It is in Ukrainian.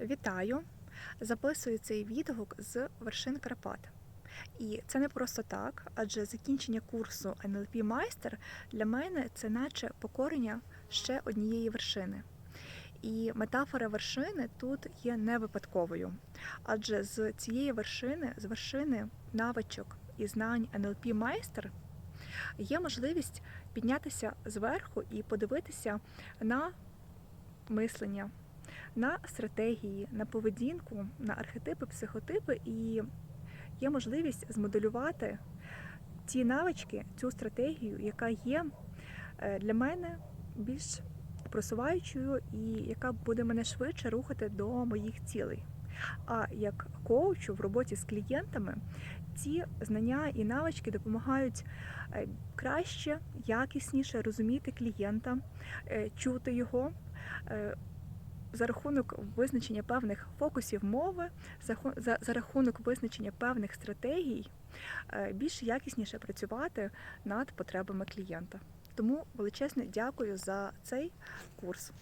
Вітаю! Записую цей відгук з вершин Карпат. І це не просто так, адже закінчення курсу NLP майстер для мене це наче покорення ще однієї вершини. І метафора вершини тут є не випадковою, адже з цієї вершини, з вершини навичок і знань NLP майстер, є можливість піднятися зверху і подивитися на мислення, на стратегії, на поведінку, на архетипи, психотипи, і є можливість змоделювати ті навички, цю стратегію, яка є е, для мене більш просуваючою і яка буде мене швидше рухати до моїх цілей. А як коучу в роботі з клієнтами ці знання і навички допомагають е, краще, якісніше розуміти клієнта, е, чути його, за рахунок визначення певних фокусів мови, за, за, за рахунок визначення певних стратегій, е, більш якісніше працювати над потребами клієнта. Тому величезне дякую за цей курс.